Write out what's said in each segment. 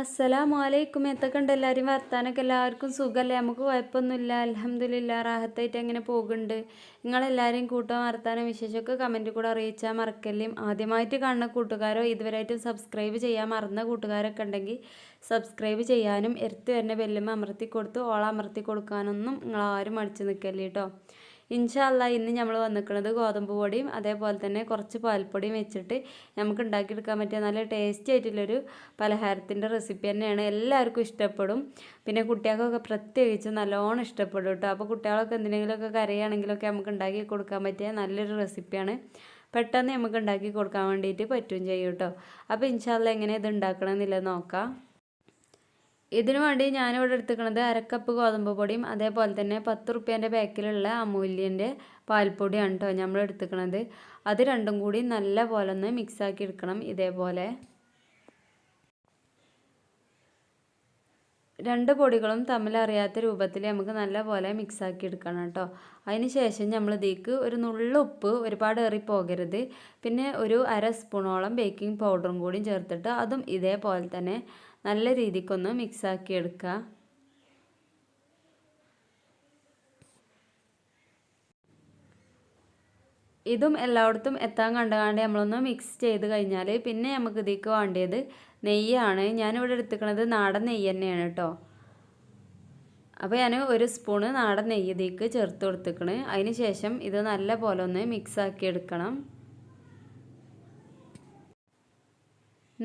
അസ്സലാമു അലൈക്കും എത്തൊക്കെയുണ്ട് എല്ലാവരും വർത്താനൊക്കെ? എല്ലാവർക്കും സുഖമല്ലേ നമുക്ക് കുഴപ്പമൊന്നുമില്ല. അലഹമ്മദില്ല റാഹത്തായിട്ട് അങ്ങനെ പോകുന്നുണ്ട്? നിങ്ങളെല്ലാവരും കൂട്ടം വർത്താനം വിശേഷമൊക്കെ കമന്റ് കൂടെ അറിയിച്ചാൽ മറക്കല്ലേ? ആദ്യമായിട്ട് കാണുന്ന കൂട്ടുകാരോ ഇതുവരെയായിട്ടും സബ്സ്ക്രൈബ് ചെയ്യാൻ മറന്ന കൂട്ടുകാരൊക്കെ ഉണ്ടെങ്കിൽ സബ്സ്ക്രൈബ് ചെയ്യാനും എരുത്ത് വരുന്ന ബെല്ലുമ്മ അമർത്തി കൊടുത്ത് ഓള അമർത്തി കൊടുക്കാനൊന്നും നിങ്ങളാരും മടിച്ച് നിൽക്കല്ലേ കേട്ടോ ഇൻഷാല്ല ഇന്ന് നമ്മൾ വന്നിരിക്കുന്നത് ഗോതമ്പ് പൊടിയും അതേപോലെ തന്നെ കുറച്ച് പാൽപ്പൊടിയും വെച്ചിട്ട് നമുക്ക് ഉണ്ടാക്കിയെടുക്കാൻ പറ്റിയ നല്ല ടേസ്റ്റി ആയിട്ടുള്ളൊരു പലഹാരത്തിന്റെ റെസിപ്പി തന്നെയാണ്. എല്ലാവർക്കും ഇഷ്ടപ്പെടും. പിന്നെ കുട്ടികൾക്കൊക്കെ പ്രത്യേകിച്ച് നല്ലോണം ഇഷ്ടപ്പെടും കേട്ടോ. അപ്പോൾ കുട്ടികളൊക്കെ എന്തിനെങ്കിലുമൊക്കെ കരയാണെങ്കിലൊക്കെ നമുക്ക് ഉണ്ടാക്കി കൊടുക്കാൻ പറ്റിയ നല്ലൊരു റെസിപ്പിയാണ് പെട്ടെന്ന് നമുക്ക് ഉണ്ടാക്കി കൊടുക്കാൻ വേണ്ടിയിട്ട് പറ്റും ചെയ്യും കേട്ടോ. അപ്പോൾ ഇൻഷാല്ല എങ്ങനെ ഇത് ഉണ്ടാക്കണമെന്നില്ല നോക്കാം. ഇതിനു വേണ്ടി ഞാനിവിടെ എടുത്തിരിക്കുന്നത് അരക്കപ്പ് ഗോതമ്പ് പൊടിയും അതേപോലെ തന്നെ പത്ത് റുപ്യേന്റെ പാക്കിലുള്ള അമൂല്യന്റെ പാൽപ്പൊടിയാണ് കേട്ടോ നമ്മൾ എടുത്തിരിക്കുന്നത് അത് രണ്ടും കൂടി നല്ല പോലെ ഒന്ന് മിക്സാക്കി എടുക്കണം ഇതേപോലെ. രണ്ട് പൊടികളും തമ്മിൽ അറിയാത്ത രൂപത്തിൽ നമുക്ക് നല്ല പോലെ മിക്സാക്കി എടുക്കണം കേട്ടോ അതിന് ശേഷം നമ്മൾ ഇതിലേക്ക് ഒരു നുള്ള ഉപ്പ് ഒരുപാട് ഏറി പോകരുത്. പിന്നെ ഒരു അര സ്പൂണോളം ബേക്കിംഗ് പൗഡറും കൂടി ചേർത്തിട്ട് അതും ഇതേപോലെ തന്നെ നല്ല രീതിക്കൊന്ന് മിക്സാക്കി എടുക്കുക ഇതും എല്ലായിടത്തും എത്താൻ കണ്ടുകാണ്ട് നമ്മളൊന്ന് മിക്സ് ചെയ്ത് കഴിഞ്ഞാൽ പിന്നെ നമുക്ക് ഇതിലേക്ക് വേണ്ടിയത് നെയ്യാണ്. ഞാനിവിടെ എടുത്തിക്കണത് നാടൻ നെയ്യ് തന്നെയാണ് കേട്ടോ അപ്പോൾ ഞാൻ ഒരു സ്പൂണ് നാടൻ നെയ്യ് ഇതിലേക്ക് ചേർത്ത് കൊടുത്തിക്കണ് അതിന് ശേഷം ഇത് നല്ല പോലെ ഒന്ന് മിക്സാക്കി എടുക്കണം.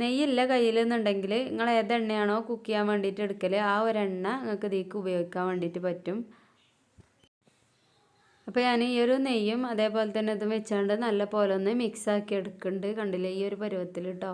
നെയ്യില്ല കയ്യിലെന്നുണ്ടെങ്കിൽ നിങ്ങൾ ഏതെണ്ണയാണോ കുക്ക് ചെയ്യാൻ വേണ്ടിയിട്ട് എടുക്കൽ ആ ഒരു എണ്ണ നിങ്ങൾക്ക് ഇതിലേക്ക് ഉപയോഗിക്കാൻ വേണ്ടിയിട്ട് പറ്റും. അപ്പോൾ ഞാൻ ഈ ഒരു നെയ്യും അതേപോലെ തന്നെ ഇതും വെച്ചാണ്ട് നല്ല പോലെ ഒന്ന് മിക്സാക്കി എടുക്കുന്നുണ്ട് കണ്ടില്ലേ? ഈ ഒരു പരുവത്തിൽ കേട്ടോ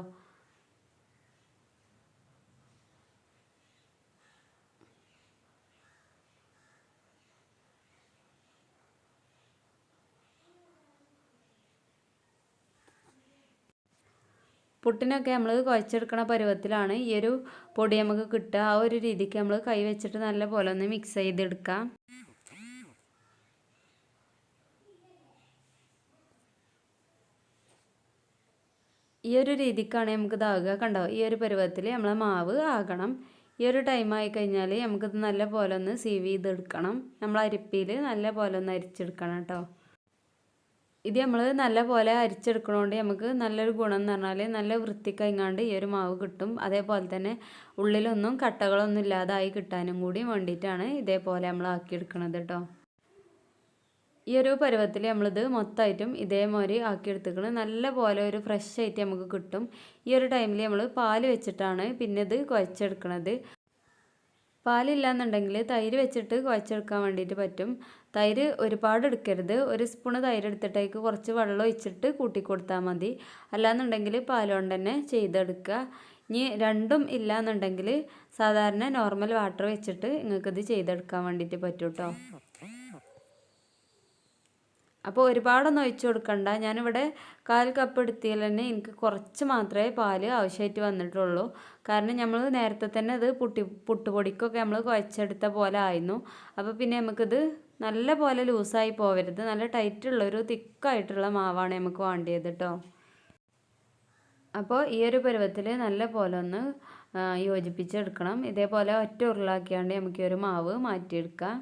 പുട്ടിനൊക്കെ നമ്മൾ കുഴച്ചെടുക്കണ പരുവത്തിലാണ് ഈ ഒരു പൊടി നമുക്ക് കിട്ടുക. ആ ഒരു രീതിക്ക് നമ്മൾ കൈ വെച്ചിട്ട് നല്ല പോലെ ഒന്ന് മിക്സ് ചെയ്തെടുക്കാം. ഈ ഒരു രീതിക്കാണ് നമുക്ക് ഇതാകുക കണ്ടോ? ഈ ഒരു പരുവത്തിൽ നമ്മളെ മാവ് ആകണം. ഈ ഒരു ടൈം ആയി കഴിഞ്ഞാൽ നമുക്കിത് നല്ല പോലെ ഒന്ന് സീവ് ചെയ്തെടുക്കണം. നമ്മൾ അരിപ്പിയിൽ നല്ല പോലെ ഒന്ന് അരിച്ചെടുക്കണം കേട്ടോ. ഇത് നമ്മൾ നല്ല പോലെ അരിച്ചെടുക്കണോണ്ട് നമുക്ക് നല്ലൊരു ഗുണം എന്ന് പറഞ്ഞാൽ നല്ല വൃത്തിക്കൈങ്ങാണ്ട് ഈ ഒരു മാവ് കിട്ടും. അതേപോലെ തന്നെ ഉള്ളിലൊന്നും കട്ടകളൊന്നും ഇല്ലാതായി കിട്ടാനും കൂടി വേണ്ടിയിട്ടാണ് ഇതേപോലെ നമ്മൾ ആക്കിയെടുക്കണത് കേട്ടോ ഈ ഒരു പരുവത്തിൽ നമ്മളിത് മൊത്തമായിട്ടും ഇതേമാതിരി ആക്കിയെടുത്തിക്കണം. നല്ല പോലെ ഒരു ഫ്രഷ് ആയിട്ട് നമുക്ക് കിട്ടും. ഈ ഒരു ടൈമിൽ നമ്മൾ പാൽ വെച്ചിട്ടാണ് പിന്നെ ഇത് കുഴച്ചെടുക്കണത്. പാലില്ലാന്നുണ്ടെങ്കിൽ തൈര് വെച്ചിട്ട് കുഴച്ചെടുക്കാൻ വേണ്ടിയിട്ട് പറ്റും. തൈര് ഒരുപാട് എടുക്കരുത്. ഒരു സ്പൂണ് തൈര് എടുത്തിട്ടേക്ക് കുറച്ച് വെള്ളം ഒഴിച്ചിട്ട് കൂട്ടി കൊടുത്താൽ മതി. അല്ലാന്നുണ്ടെങ്കിൽ പാലുകൊണ്ട് തന്നെ ചെയ്തെടുക്കുക. ഇനി രണ്ടും ഇല്ലാന്നുണ്ടെങ്കിൽ സാധാരണ നോർമൽ വാട്ടർ വെച്ചിട്ട് നിങ്ങൾക്കിത് ചെയ്തെടുക്കാൻ വേണ്ടിയിട്ട് പറ്റും കേട്ടോ അപ്പോൾ ഒരുപാടൊന്നും ഒഴിച്ചു കൊടുക്കണ്ട. ഞാനിവിടെ കാൽ കപ്പ് എടുത്തിയാൽ തന്നെ എനിക്ക് കുറച്ച് മാത്രമേ പാൽ ആവശ്യമായിട്ട് വന്നിട്ടുള്ളൂ. കാരണം നമ്മൾ നേരത്തെ തന്നെ ഇത് പുട്ടി പുട്ടുപൊടിക്കൊക്കെ നമ്മൾ കുഴച്ചെടുത്ത പോലെ ആയിരുന്നു. അപ്പോൾ പിന്നെ നമുക്കിത് നല്ല പോലെ ലൂസായി പോവരുത്. നല്ല ടൈറ്റുള്ളൊരു തിക്കായിട്ടുള്ള മാവാണ് നമുക്ക് വേണ്ടിയത് കേട്ടോ അപ്പോൾ ഈ ഒരു പരുവത്തിൽ നല്ല പോലെ ഒന്ന് യോജിപ്പിച്ചെടുക്കണം. ഇതേപോലെ ഒറ്റ ഉരുളാക്കിയാണ്ട് നമുക്ക് ഈ ഒരു മാവ് മാറ്റിയെടുക്കാം.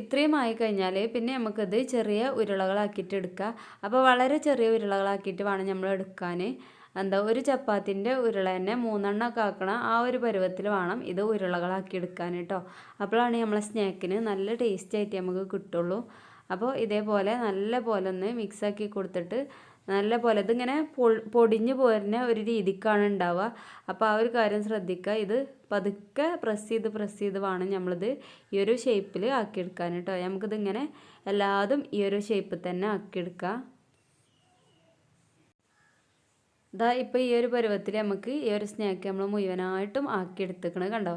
ഇത്രയും ആയി കഴിഞ്ഞാൽ പിന്നെ നമുക്കത് ചെറിയ ഉരുളകളാക്കിയിട്ട് എടുക്കുക അപ്പോൾ വളരെ ചെറിയ ഉരുളകളാക്കിയിട്ട് വേണം നമ്മൾ എടുക്കാൻ എന്താ ഒരു ചപ്പാത്തിന്റെ ഉരുള തന്നെ മൂന്നെണ്ണമൊക്കെ ആക്കണം ആ ഒരു പരുവത്തിൽ വേണം ഇത് ഉരുളകളാക്കി എടുക്കാൻ കേട്ടോ അപ്പോഴാണ് നമ്മളെ സ്നാക്കിന് നല്ല ടേസ്റ്റ് ആയിട്ട് നമുക്ക് കിട്ടുള്ളൂ. അപ്പോൾ ഇതേപോലെ നല്ല പോലെ ഒന്ന് മിക്സാക്കി കൊടുത്തിട്ട് നല്ല പോലെ ഇതിങ്ങനെ പൊടിഞ്ഞു പോരുന്ന ഒരു രീതിക്കാണ് ഉണ്ടാവുക. അപ്പോൾ ആ ഒരു കാര്യം ശ്രദ്ധിക്കുക. ഇത് പതുക്കെ പ്രസ് ചെയ്ത് പ്രസ് ചെയ്ത് വേണം നമ്മളിത് ഈ ഒരു ഷേപ്പിൽ ആക്കിയെടുക്കാൻ കേട്ടോ. നമുക്കിതിങ്ങനെ എല്ലാതും ഈ ഒരു ഷേപ്പിൽ തന്നെ ആക്കിയെടുക്കാം. ഇതാ ഇപ്പോൾ ഈ ഒരു പരുവത്തിൽ നമുക്ക് ഈ ഒരു സ്നാക്ക് നമ്മൾ മുഴുവനായിട്ടും ആക്കിയെടുത്തേക്കണത് കണ്ടോ?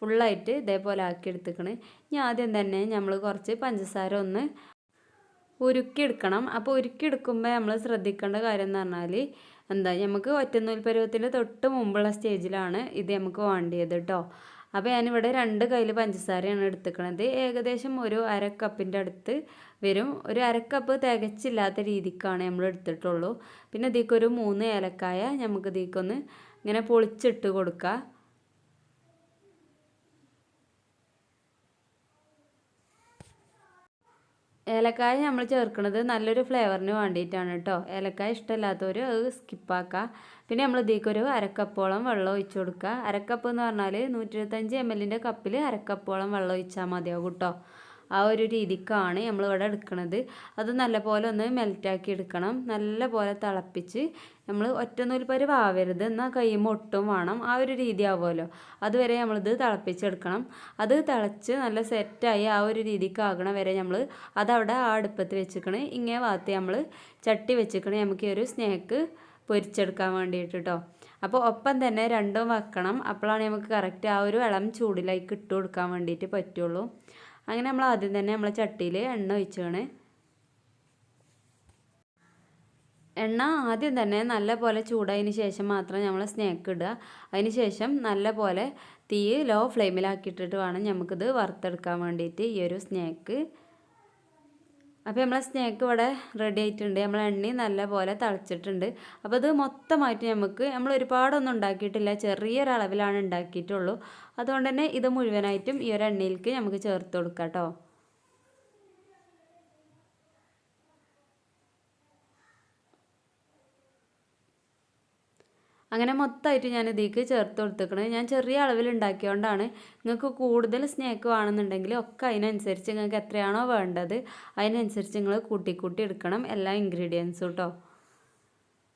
ഫുള്ളായിട്ട് ഇതേപോലെ ആക്കിയെടുത്തേക്കണ്. ഇനി ആദ്യം തന്നെ നമ്മൾ കുറച്ച് പഞ്ചസാര ഒന്ന് ഉരുക്കിയെടുക്കണം അപ്പോൾ ഉരുക്കിയെടുക്കുമ്പോൾ നമ്മൾ ശ്രദ്ധിക്കേണ്ട കാര്യം എന്ന് പറഞ്ഞാൽ എന്താ നമുക്ക് ഒറ്റനൂൽ പരുവത്തിന്റെ തൊട്ട് മുമ്പുള്ള സ്റ്റേജിലാണ് ഇത് നമുക്ക് വേണ്ടിയത് കേട്ടോ അപ്പോൾ ഞാനിവിടെ രണ്ട് കയ്യിൽ പഞ്ചസാരയാണ് എടുത്തുക്കണത്. ഏകദേശം ഒരു അര കപ്പിന്റെ അടുത്ത് വരും. ഒരു അരക്കപ്പ് തികച്ചില്ലാത്ത രീതിക്കാണ് നമ്മൾ എടുത്തിട്ടുള്ളൂ. പിന്നെ ഇതിക്കൊരു മൂന്ന് ഏലക്കായ നമുക്ക് ഇതിക്കൊന്ന് ഇങ്ങനെ പൊളിച്ചിട്ട് കൊടുക്കുക ഏലക്കായ നമ്മൾ ചേർക്കുന്നത് നല്ലൊരു ഫ്ലേവറിന് വേണ്ടിയിട്ടാണ് കേട്ടോ ഏലക്കായ ഇഷ്ടമില്ലാത്തവർ അത് സ്കിപ്പാക്കുക പിന്നെ നമ്മൾ ഇതിലേക്കൊരു അരക്കപ്പോളം വെള്ളം ഒഴിച്ചു കൊടുക്കുക. അരക്കപ്പ് എന്ന് പറഞ്ഞാൽ നൂറ്റി ഇരുപത്തഞ്ച് എം എല്ലിന്റെ കപ്പിൽ അരക്കപ്പോളം വെള്ളം ഒഴിച്ചാൽ മതിയാവും കേട്ടോ ആ ഒരു രീതിക്കാണ് നമ്മളിവിടെ എടുക്കുന്നത് അത് നല്ലപോലെ ഒന്ന് മെൽറ്റാക്കി എടുക്കണം. നല്ലപോലെ തിളപ്പിച്ച് നമ്മൾ ഒറ്റ ഒറ്റനൂൽപ്പരി ആവരുത് എന്നാൽ കൈയും ഒട്ടും വേണം. ആ ഒരു രീതി ആവുമല്ലോ അതുവരെ നമ്മളിത് തിളപ്പിച്ചെടുക്കണം. അത് തിളച്ച് നല്ല സെറ്റായി ആ ഒരു രീതിക്ക് വരെ നമ്മൾ അതവിടെ ആ അടുപ്പത്ത് വെച്ചിക്കണേ ഇങ്ങനെ ഭാഗത്ത് നമ്മൾ ചട്ടി വെച്ചിക്കണേ നമുക്ക് ഈ ഒരു സ്നേക്ക് പൊരിച്ചെടുക്കാൻ വേണ്ടിയിട്ട് കേട്ടോ അപ്പോൾ ഒപ്പം തന്നെ രണ്ടും വെക്കണം. അപ്പോഴാണ് നമുക്ക് കറക്റ്റ് ആ ഒരു ഇളം ചൂടിലേക്ക് ഇട്ട് കൊടുക്കാൻ വേണ്ടിയിട്ട് പറ്റുള്ളൂ. അങ്ങനെ നമ്മൾ ആദ്യം തന്നെ നമ്മളെ ചട്ടിയിൽ എണ്ണ ഒഴിച്ചാണ്. എണ്ണ ആദ്യം തന്നെ നല്ല പോലെ ചൂടായതിന് ശേഷം മാത്രം നമ്മൾ സ്നാക്ക് ഇടുക. അതിന് ശേഷം നല്ല പോലെ തീ ലോ ഫ്ലെയിമിലാക്കിയിട്ടിട്ട് വേണം നമുക്കിത് വറുത്തെടുക്കാൻ വേണ്ടിയിട്ട് ഈ ഒരു സ്നാക്ക് അപ്പോൾ നമ്മളെ സ്നാക്ക് ഇവിടെ റെഡി ആയിട്ടുണ്ട്. നമ്മൾ എണ്ണ നല്ല പോലെ തിളച്ചിട്ടുണ്ട്. അപ്പോൾ ഇത് മൊത്തമായിട്ട് നമുക്ക് നമ്മൾ ഒരുപാടൊന്നും ഉണ്ടാക്കിയിട്ടില്ല. ചെറിയൊരളവിലാണ് ഉണ്ടാക്കിയിട്ടുള്ളൂ. അതുകൊണ്ട് തന്നെ ഇത് മുഴുവനായിട്ടും ഈ ഒരു എണ്ണയിലേക്ക് നമുക്ക് ചേർത്ത് കൊടുക്കാം കേട്ടോ. അങ്ങനെ മൊത്തമായിട്ട് ഞാൻ ഇതിലേക്ക് ചേർത്ത് കൊടുത്തേക്കണത് ഞാൻ ചെറിയ അളവിൽ ഉണ്ടാക്കിയതുകൊണ്ടാണ് നിങ്ങൾക്ക് കൂടുതൽ സ്നേക്ക് വേണമെന്നുണ്ടെങ്കിൽ ഒക്കെ അതിനനുസരിച്ച് നിങ്ങൾക്ക് എത്രയാണോ വേണ്ടത് അതിനനുസരിച്ച് നിങ്ങൾ കൂട്ടി കൂട്ടി എടുക്കണം എല്ലാ ഇൻഗ്രീഡിയൻസും കേട്ടോ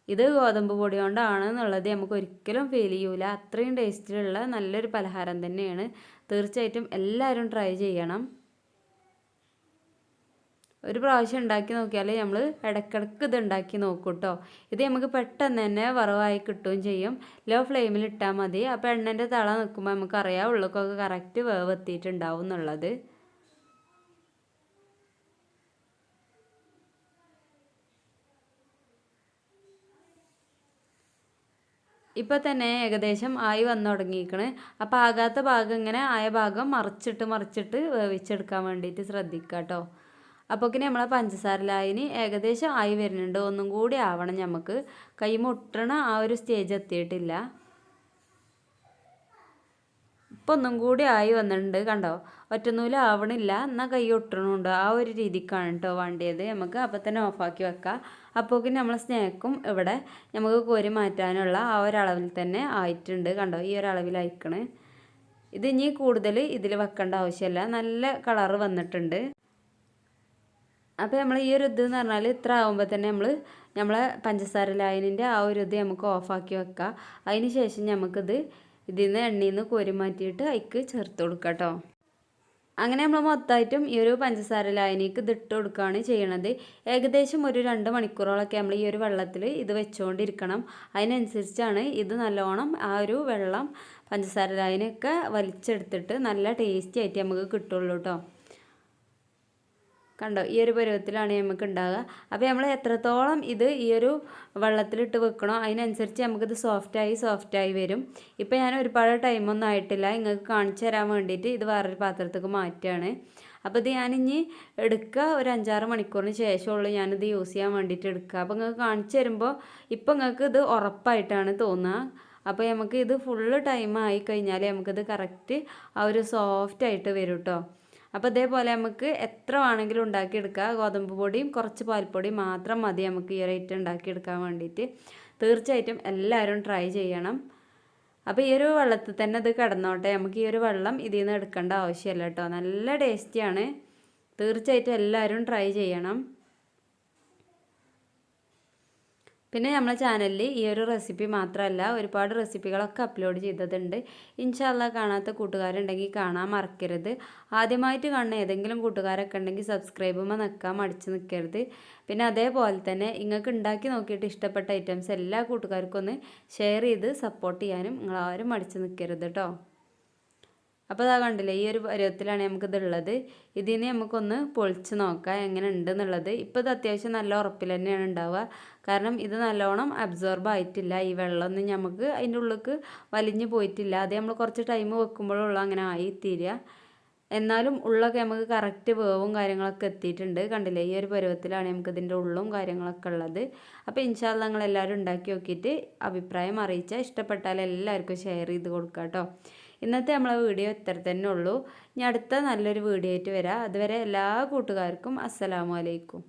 ഇത് ഗോതമ്പ് പൊടി കൊണ്ടാണ് എന്നുള്ളത് നമുക്ക് ഒരിക്കലും ഫീൽ ചെയ്യൂല. അത്രയും ടേസ്റ്റിലുള്ള നല്ലൊരു പലഹാരം തന്നെയാണ്. തീർച്ചയായിട്ടും എല്ലാവരും ട്രൈ ചെയ്യണം. ഒരു പ്രാവശ്യം ഉണ്ടാക്കി നോക്കിയാൽ നമ്മൾ ഇടയ്ക്കിടയ്ക്ക് ഇത് ഉണ്ടാക്കി നോക്കും കേട്ടോ ഇത് നമുക്ക് പെട്ടെന്ന് തന്നെ വറവായി കിട്ടുകയും ചെയ്യും. ലോ ഫ്ലെയിമിൽ ഇട്ടാൽ മതി. അപ്പോൾ എണ്ണന്റെ തള നിൽക്കുമ്പോൾ നമുക്കറിയാം ഉള്ളക്കൊക്കെ കറക്റ്റ് വേവ് എത്തിയിട്ടുണ്ടാവും എന്നുള്ളത്. ഇപ്പോൾ തന്നെ ഏകദേശം ആയി വന്നു തുടങ്ങിയിരിക്കണ്. അപ്പോൾ ആകാത്ത ഭാഗം ഇങ്ങനെ ആയ ഭാഗം മറിച്ചിട്ട് മറിച്ചിട്ട് വേവിച്ചെടുക്കാൻ വേണ്ടിയിട്ട് ശ്രദ്ധിക്കുക കേട്ടോ അപ്പോക്കിന് നമ്മളെ പഞ്ചസാര ലായനി ഏകദേശം ആയി വരുന്നുണ്ട്. ഒന്നും കൂടി ആവണം നമുക്ക് കൈ മുട്ടണ ആ ഒരു സ്റ്റേജ് എത്തിയിട്ടില്ല. ഇപ്പം ഒന്നും കൂടി ആയി വന്നിട്ടുണ്ട് കണ്ടോ? ഒറ്റനൂൽ ആവണില്ല. എന്നാൽ കൈ ഒട്ടണുണ്ട്. ആ ഒരു രീതിക്കാണ് കേട്ടോ വേണ്ടിയത്. നമുക്ക് അപ്പം തന്നെ ഓഫാക്കി വെക്കാം. അപ്പോൾ പിന്നെ നമ്മളെ സ്നേക്കും ഇവിടെ നമുക്ക് കോരി മാറ്റാനുള്ള ആ ഒരളവിൽ തന്നെ ആയിട്ടുണ്ട് കണ്ടോ? ഈ ഒരളവിൽ അയക്കണേ. ഇത് ഇനി കൂടുതൽ ഇതിൽ വെക്കേണ്ട ആവശ്യമില്ല നല്ല കളറ് വന്നിട്ടുണ്ട്. അപ്പോൾ നമ്മൾ ഈ ഒരു ഇത് എന്ന് പറഞ്ഞാൽ ഇത്ര ആകുമ്പോൾ തന്നെ നമ്മൾ നമ്മളെ പഞ്ചസാര ലായനിന്റെ ആ ഒരു ഇത് നമുക്ക് ഓഫാക്കി വെക്കാം. അതിന് ശേഷം നമുക്കിത് ഇതിൽ നിന്ന് എണ്ണയിൽ നിന്ന് കോരി മാറ്റിയിട്ട് അതിക്ക് ചേർത്ത് കൊടുക്കാം കേട്ടോ അങ്ങനെ നമ്മൾ മൊത്തമായിട്ടും ഈ ഒരു പഞ്ചസാര ലായനിക്ക് ഇതിട്ട് കൊടുക്കുകയാണ് ചെയ്യണത്. ഏകദേശം ഒരു രണ്ട് മണിക്കൂറോളൊക്കെ നമ്മൾ ഈ ഒരു വെള്ളത്തിൽ ഇത് വെച്ചുകൊണ്ടിരിക്കണം അതിനനുസരിച്ചാണ് ഇത് നല്ലോണം ആ ഒരു വെള്ളം പഞ്ചസാര ലായനിയൊക്കെ വലിച്ചെടുത്തിട്ട് നല്ല ടേസ്റ്റി ആയിട്ട് നമുക്ക് കിട്ടുള്ളൂ കേട്ടോ കണ്ടോ? ഈ ഒരു പരുവത്തിലാണ് നമുക്ക് ഉണ്ടാകുക അപ്പോൾ നമ്മൾ എത്രത്തോളം ഇത് ഈ ഒരു വെള്ളത്തിലിട്ട് വെക്കണോ അതിനനുസരിച്ച് നമുക്കിത് സോഫ്റ്റായി സോഫ്റ്റായി വരും. ഇപ്പോൾ ഞാൻ ഒരുപാട് ടൈമൊന്നും ആയിട്ടില്ല. നിങ്ങൾക്ക് കാണിച്ചു തരാൻ വേണ്ടിയിട്ട് ഇത് വേറൊരു പാത്രത്തേക്ക് മാറ്റുകയാണ്. അപ്പോൾ ഇത് ഞാനിനി എടുക്കുക ഒരു അഞ്ചാറ് മണിക്കൂറിന് ശേഷമുള്ളൂ ഞാനിത് യൂസ് ചെയ്യാൻ വേണ്ടിയിട്ട് എടുക്കുക അപ്പോൾ നിങ്ങൾക്ക് കാണിച്ചു തരുമ്പോൾ ഇപ്പോൾ നിങ്ങൾക്ക് ഇത് ഉറപ്പായിട്ടാണ് തോന്നുക. അപ്പോൾ നമുക്ക് ഇത് ഫുള്ള് ടൈം ആയി കഴിഞ്ഞാൽ നമുക്കിത് കറക്റ്റ് ആ ഒരു സോഫ്റ്റ് ആയിട്ട് വരും കേട്ടോ അപ്പോൾ ഇതേപോലെ നമുക്ക് എത്ര വേണമെങ്കിലും ഉണ്ടാക്കിയെടുക്കുക ഗോതമ്പ് പൊടിയും കുറച്ച് പാൽപ്പൊടിയും മാത്രം മതി നമുക്ക് ഈ ഒരു ഐറ്റം ഉണ്ടാക്കിയെടുക്കാൻ വേണ്ടിയിട്ട്. തീർച്ചയായിട്ടും എല്ലാവരും ട്രൈ ചെയ്യണം. അപ്പോൾ ഈ ഒരു വെള്ളത്തിൽ തന്നെ ഇത് കിടന്നോട്ടെ. നമുക്ക് ഈ ഒരു വെള്ളം ഇതിൽ നിന്ന് എടുക്കേണ്ട ആവശ്യമില്ല കേട്ടോ. നല്ല ടേസ്റ്റിയാണ് തീർച്ചയായിട്ടും എല്ലാവരും ട്രൈ ചെയ്യണം. പിന്നെ നമ്മളെ ചാനലിൽ ഈ ഒരു റെസിപ്പി മാത്രമല്ല ഒരുപാട് റെസിപ്പികളൊക്കെ അപ്ലോഡ് ചെയ്തതുണ്ട്. ഇൻഷാല്ല കാണാത്ത കൂട്ടുകാരുണ്ടെങ്കിൽ കാണാൻ മറക്കരുത്. ആദ്യമായിട്ട് കാണുന്ന ഏതെങ്കിലും കൂട്ടുകാരൊക്കെ ഉണ്ടെങ്കിൽ സബ്സ്ക്രൈബ് ചെയ്യുമ്പോൾ നിൽക്കാൻ മടിച്ച് നിൽക്കരുത് പിന്നെ അതേപോലെ തന്നെ നിങ്ങൾക്ക് ഉണ്ടാക്കി നോക്കിയിട്ട് ഇഷ്ടപ്പെട്ട ഐറ്റംസ് എല്ലാ കൂട്ടുകാർക്കും ഒന്ന് ഷെയർ ചെയ്ത് സപ്പോർട്ട് ചെയ്യാനും നിങ്ങളാരും മടിച്ച് നിൽക്കരുത് കേട്ടോ അപ്പോൾ അതാ കണ്ടില്ലേ ഈ ഒരു പരുവത്തിലാണ് നമുക്കിത് ഉള്ളത് ഇതിനെ നമുക്കൊന്ന് പൊളിച്ച് നോക്കാം എങ്ങനെ ഉണ്ട് എന്നുള്ളത് ഇപ്പോൾ ഇത് അത്യാവശ്യം നല്ല ഉറപ്പിൽ തന്നെയാണ് ഉണ്ടാവുക. കാരണം ഇത് നല്ലോണം അബ്സോർബ് ആയിട്ടില്ല. ഈ വെള്ളമൊന്നും നമുക്ക് അതിന്റെ ഉള്ളിലേക്ക് വലിഞ്ഞു പോയിട്ടില്ല. അത് നമ്മൾ കുറച്ച് ടൈം വെക്കുമ്പോഴുള്ള അങ്ങനെ ആയി എന്നാലും ഉള്ളൊക്കെ നമുക്ക് കറക്റ്റ് വേവും കാര്യങ്ങളൊക്കെ എത്തിയിട്ടുണ്ട്. കണ്ടില്ലേ ഈ ഒരു പരുവത്തിലാണ് നമുക്ക് ഇതിന്റെ ഉള്ളും കാര്യങ്ങളൊക്കെ ഉള്ളത്. അപ്പോൾ ഇൻഷാല്ല നിങ്ങളെല്ലാവരും ഉണ്ടാക്കി നോക്കിയിട്ട് അഭിപ്രായം അറിയിച്ചാൽ ഇഷ്ടപ്പെട്ടാൽ എല്ലാവർക്കും ഷെയർ ചെയ്ത് കൊടുക്കാം കേട്ടോ ഇന്നത്തെ നമ്മളെ വീഡിയോ ഇത്ര തന്നെ ഉള്ളൂ. ഇനി അടുത്ത നല്ലൊരു വീഡിയോ ആയിട്ട് വരാം. അതുവരെ എല്ലാ കൂട്ടുകാർക്കും അസ്സലാമു അലൈക്കും.